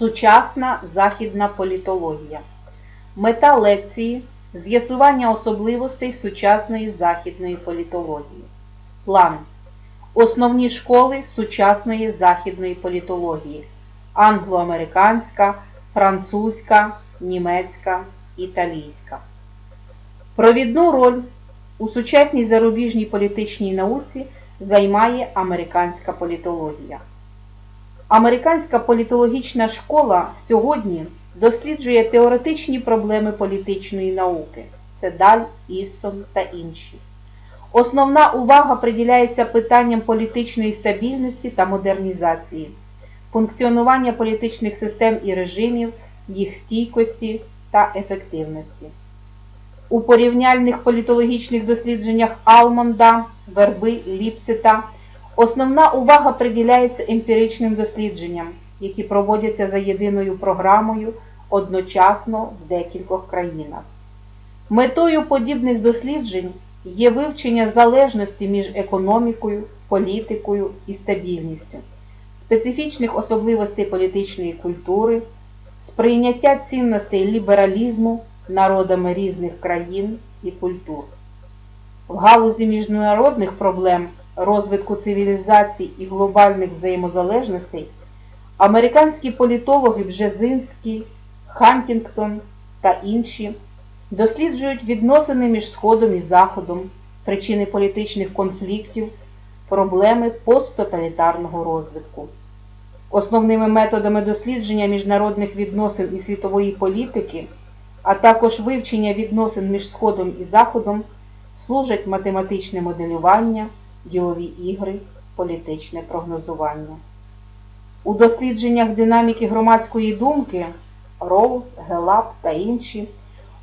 Сучасна західна політологія. Мета лекції з'ясування особливостей сучасної західної політології. План. Основні школи сучасної західної політології. Англо-американська, французька, німецька, італійська. Провідну роль у сучасній зарубіжній політичній науці займає американська політологія. Американська політологічна школа сьогодні досліджує теоретичні проблеми політичної науки це Даль, Істон та інші. Основна увага приділяється питанням політичної стабільності та модернізації, функціонування політичних систем і режимів, їх стійкості та ефективності. У порівняльних політологічних дослідженнях Алмонда, Верби, Ліпсета основна увага приділяється емпіричним дослідженням, які проводяться за єдиною програмою одночасно в декількох країнах. Метою подібних досліджень є вивчення залежності між економікою, політикою і стабільністю, специфічних особливостей політичної культури, сприйняття цінностей лібералізму народами різних країн і культур. В галузі міжнародних проблем розвитку цивілізацій і глобальних взаємозалежностей американські політологи Бжезинський, Хантінгтон та інші досліджують відносини між Сходом і Заходом, причини політичних конфліктів, проблеми посттоталітарного розвитку. Основними методами дослідження міжнародних відносин і світової політики, а також вивчення відносин між Сходом і Заходом служать математичне моделювання, ділові ігри, політичне прогнозування. У дослідженнях динаміки громадської думки Роуз, Гелап та інші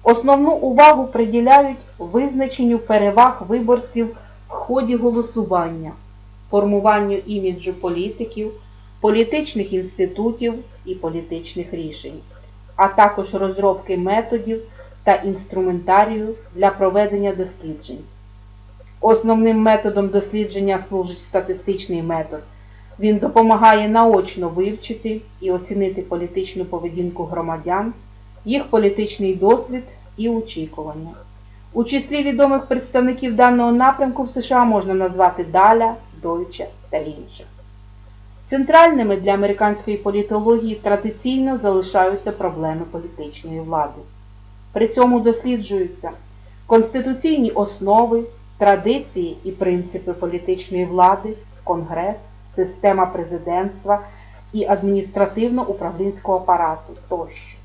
основну увагу приділяють визначенню переваг виборців в ході голосування, формуванню іміджу політиків, політичних інститутів і політичних рішень, а також розробки методів та інструментарію для проведення досліджень. Основним методом дослідження служить статистичний метод. Він допомагає наочно вивчити і оцінити політичну поведінку громадян, їх політичний досвід і очікування. У числі відомих представників даного напрямку в США можна назвати Даля, Дойче та інших. Центральними для американської політології традиційно залишаються проблеми політичної влади. При цьому досліджуються конституційні основи, традиції і принципи політичної влади, Конгрес, система президентства і адміністративно-управлінського апарату тощо.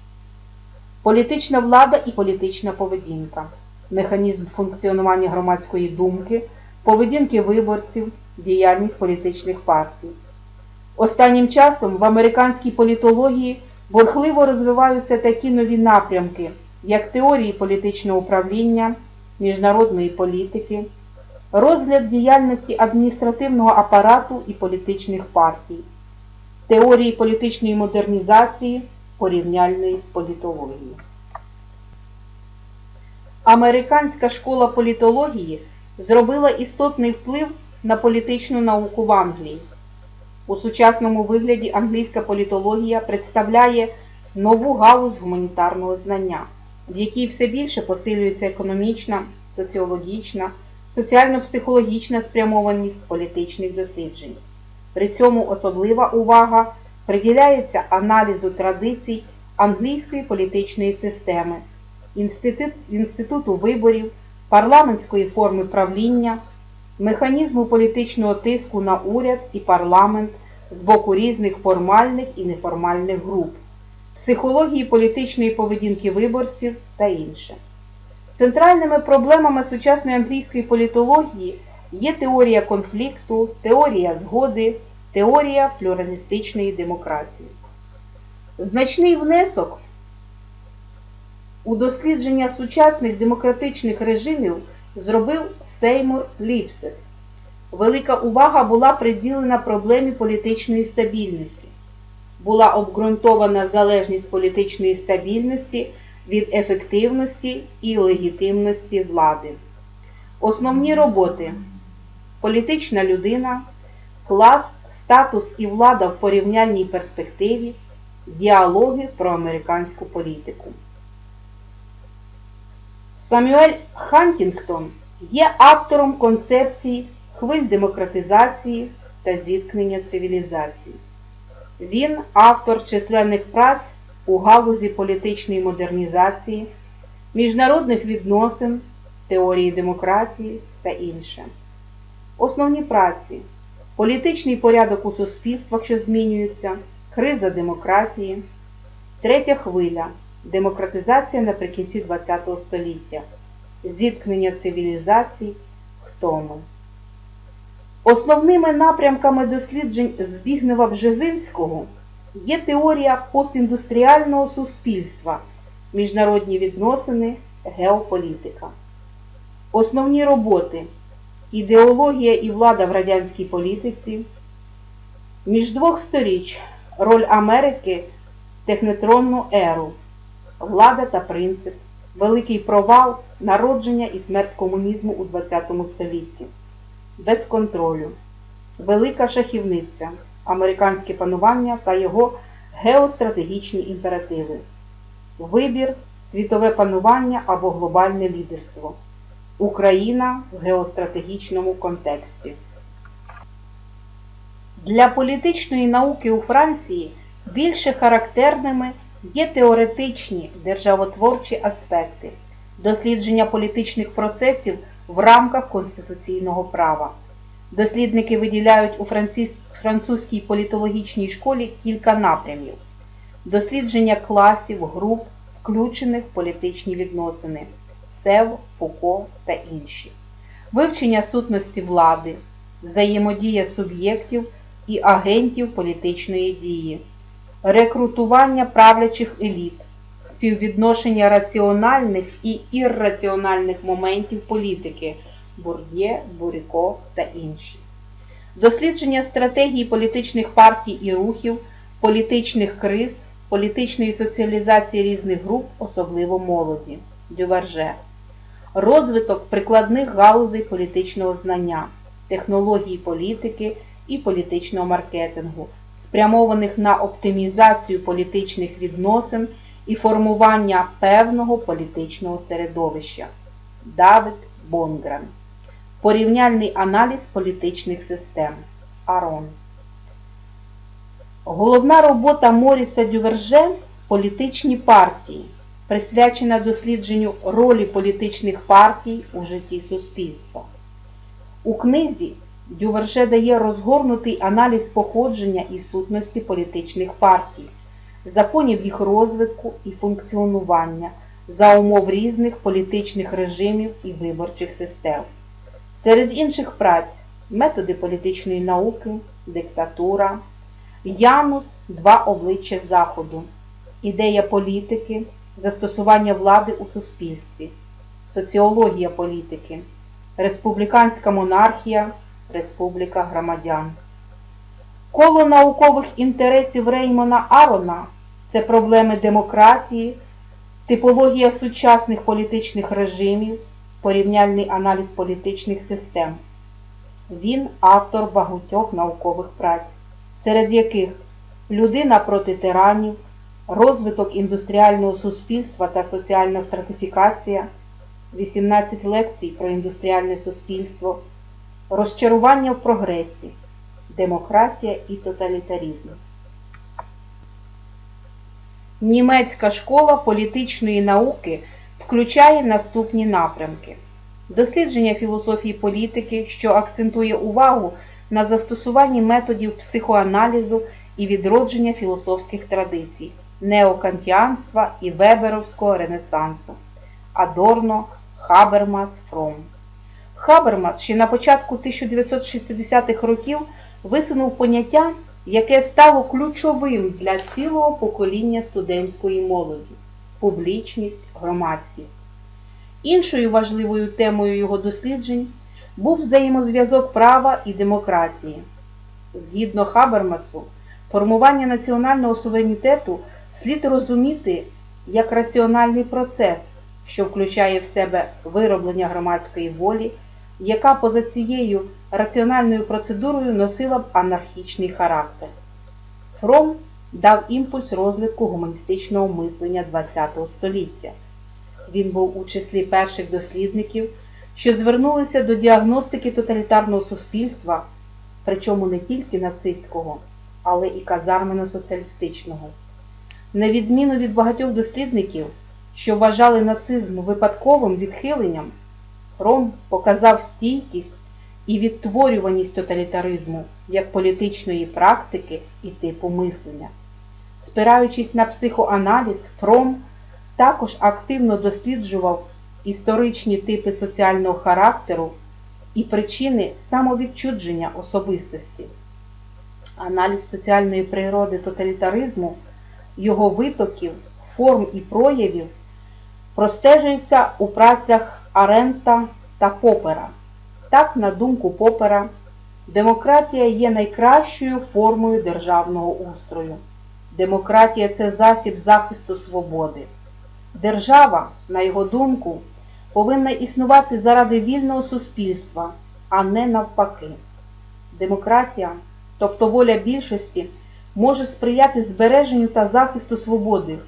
Політична влада і політична поведінка, механізм функціонування громадської думки, поведінки виборців, діяльність політичних партій. Останнім часом в американській політології бурхливо розвиваються такі нові напрямки, як теорії політичного управління, міжнародної політики, розгляд діяльності адміністративного апарату і політичних партій, теорії політичної модернізації, порівняльної політології. Американська школа політології зробила істотний вплив на політичну науку в Англії. У сучасному вигляді англійська політологія представляє нову галузь гуманітарного знання, в якій все більше посилюється економічна, соціологічна, соціально-психологічна спрямованість політичних досліджень. При цьому особлива увага приділяється аналізу традицій англійської політичної системи, інститут, інституту виборів, парламентської форми правління, механізму політичного тиску на уряд і парламент з боку різних формальних і неформальних груп, психології політичної поведінки виборців та інше. Центральними проблемами сучасної англійської політології є теорія конфлікту, теорія згоди, теорія плюралістичної демократії. Значний внесок у дослідження сучасних демократичних режимів зробив Сеймур Ліпсет. Велика увага була приділена проблемі політичної стабільності. Була обґрунтована залежність політичної стабільності від ефективності і легітимності влади. Основні роботи політична людина, клас, статус і влада в порівняльній перспективі, Діалоги про американську політику. Самюель Хантінгтон є автором концепції хвиль демократизації та зіткнення цивілізацій. Він автор численних праць у галузі політичної модернізації, міжнародних відносин, теорії демократії та інше. Основні праці політичний порядок у суспільствах, що змінюються, криза демократії, третя хвиля демократизація наприкінці ХХ століття, зіткнення цивілізацій, втоми. Основними напрямками досліджень Збігнева Бжезинського є теорія постіндустріального суспільства, міжнародні відносини, геополітика. Основні роботи Ідеологія і влада в радянській політиці. Між двох сторіч роль Америки технетронну еру, влада та принцип, великий провал, народження і смерть комунізму у ХХ столітті, без контролю, велика шахівниця, американське панування та його геостратегічні імперативи, вибір, світове панування або глобальне лідерство. Україна в геостратегічному контексті. Для політичної науки у Франції більше характерними є теоретичні державотворчі аспекти, дослідження політичних процесів в рамках конституційного права. Дослідники виділяють у французькій політологічній школі кілька напрямів: дослідження класів, груп, включених в політичні відносини. Сев, Фуко та інші, вивчення сутності влади, взаємодія суб'єктів і агентів політичної дії, рекрутування правлячих еліт, співвідношення раціональних і ірраціональних моментів політики Бурдє, Буріко та інші, дослідження стратегії політичних партій і рухів, політичних криз, політичної соціалізації різних груп, особливо молоді. Дюварже, розвиток прикладних галузей політичного знання, технологій політики і політичного маркетингу, спрямованих на оптимізацію політичних відносин і формування певного політичного середовища. Давид Бонгран. Порівняльний аналіз політичних систем. Арон. Головна робота Моріса Дюверже політичні партії присвячена дослідженню ролі політичних партій у житті суспільства. У книзі Дюверже дає розгорнутий аналіз походження і сутності політичних партій, законів їх розвитку і функціонування за умов різних політичних режимів і виборчих систем. Серед інших праць методи політичної науки, диктатура, Янус Два обличчя Заходу, ідея політики застосування влади у суспільстві, соціологія політики, республіканська монархія, республіка громадян. Коло наукових інтересів Реймона Арона це проблеми демократії, типологія сучасних політичних режимів, порівняльний аналіз політичних систем. Він автор багатьох наукових праць, серед яких Людина проти тиранів розвиток індустріального суспільства та соціальна стратифікація, 18 лекцій про індустріальне суспільство, розчарування в прогресі, демократія і тоталітарізм. Німецька школа політичної науки включає наступні напрямки: дослідження філософії політики, що акцентує увагу на застосуванні методів психоаналізу і відродження філософських традицій неокантіанства і Веберовського Ренесансу Адорно Хабермас Фром. Хабермас ще на початку 1960-х років висунув поняття, яке стало ключовим для цілого покоління студентської молоді публічність, громадськість. Іншою важливою темою його досліджень був взаємозв'язок права і демократії. Згідно Хабермасу, формування національного суверенітету слід розуміти як раціональний процес, що включає в себе вироблення громадської волі, яка поза цією раціональною процедурою носила б анархічний характер. Фром дав імпульс розвитку гуманістичного мислення ХХ століття. Він був у числі перших дослідників, що звернулися до діагностики тоталітарного суспільства, причому не тільки нацистського, але і казармено-соціалістичного. На відміну від багатьох дослідників, що вважали нацизм випадковим відхиленням, Ром показав стійкість і відтворюваність тоталітаризму як політичної практики і типу мислення. Спираючись на психоаналіз, Фром також активно досліджував історичні типи соціального характеру і причини самовідчудження особистості. Аналіз соціальної природи тоталітаризму, його витоків, форм і проявів простежується у працях Арента та Попера. Так, на думку Попера, демократія є найкращою формою державного устрою. Демократія це засіб захисту свободи. Держава, на його думку, повинна існувати заради вільного суспільства, а не навпаки. Демократія, тобто воля більшості, може сприяти збереженню та захисту свободи,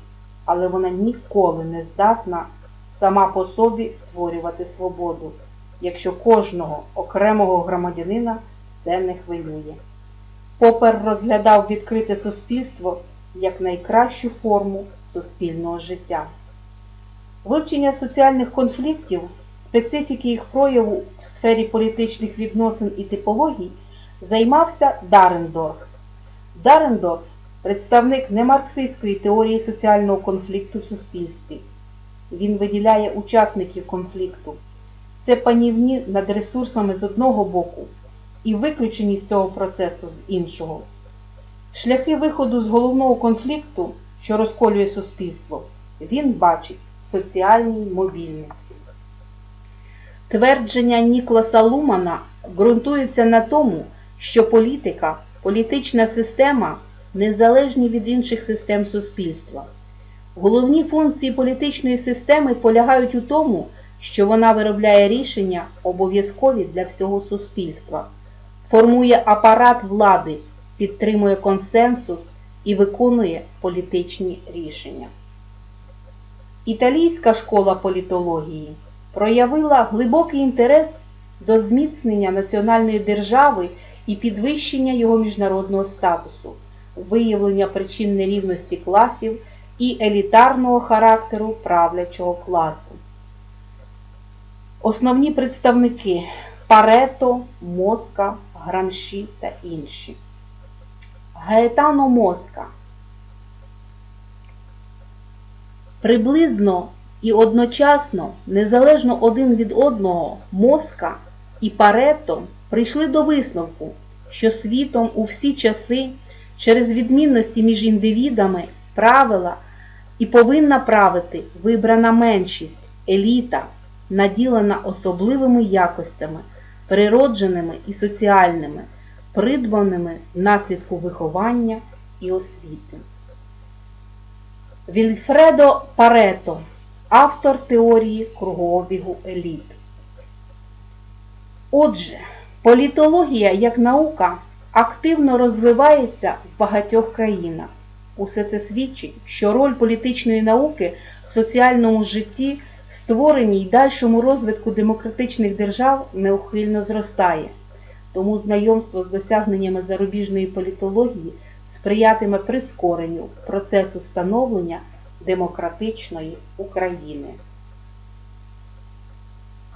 але вона ніколи не здатна сама по собі створювати свободу, якщо кожного окремого громадянина це не хвилює. Попер розглядав відкрите суспільство як найкращу форму суспільного життя. Вивчення соціальних конфліктів, специфіки їх прояву в сфері політичних відносин і типологій займався Дарендорф. Дарендорф представник немарксистської теорії соціального конфлікту в суспільстві. Він виділяє учасників конфлікту. Це панівні над ресурсами з одного боку і виключені з цього процесу з іншого. Шляхи виходу з головного конфлікту, що розколює суспільство, він бачить в соціальній мобільності. Твердження Нікласа Лумана ґрунтуються на тому, що політика, політична система незалежні від інших систем суспільства. Головні функції політичної системи полягають у тому, що вона виробляє рішення обов'язкові для всього суспільства, формує апарат влади, підтримує консенсус і виконує політичні рішення. Італійська школа політології проявила глибокий інтерес до зміцнення національної держави і підвищення його міжнародного статусу, виявлення причин нерівності класів і елітарного характеру правлячого класу. Основні представники Парето, Моска, Гранші та інші. Гаетано Моска. Приблизно і одночасно, незалежно один від одного, Моска і Парето прийшли до висновку, що світом у всі часи через відмінності між індивідами правила і повинна правити вибрана меншість, еліта, наділена особливими якостями, природженими і соціальними, придбаними внаслідку виховання і освіти. Вільфредо Парето, автор теорії кругообігу еліт. Отже, політологія як наука активно розвивається в багатьох країнах. Усе це свідчить, що роль політичної науки в соціальному житті, створенні й дальшому розвитку демократичних держав неухильно зростає. Тому знайомство з досягненнями зарубіжної політології сприятиме прискоренню процесу становлення демократичної України.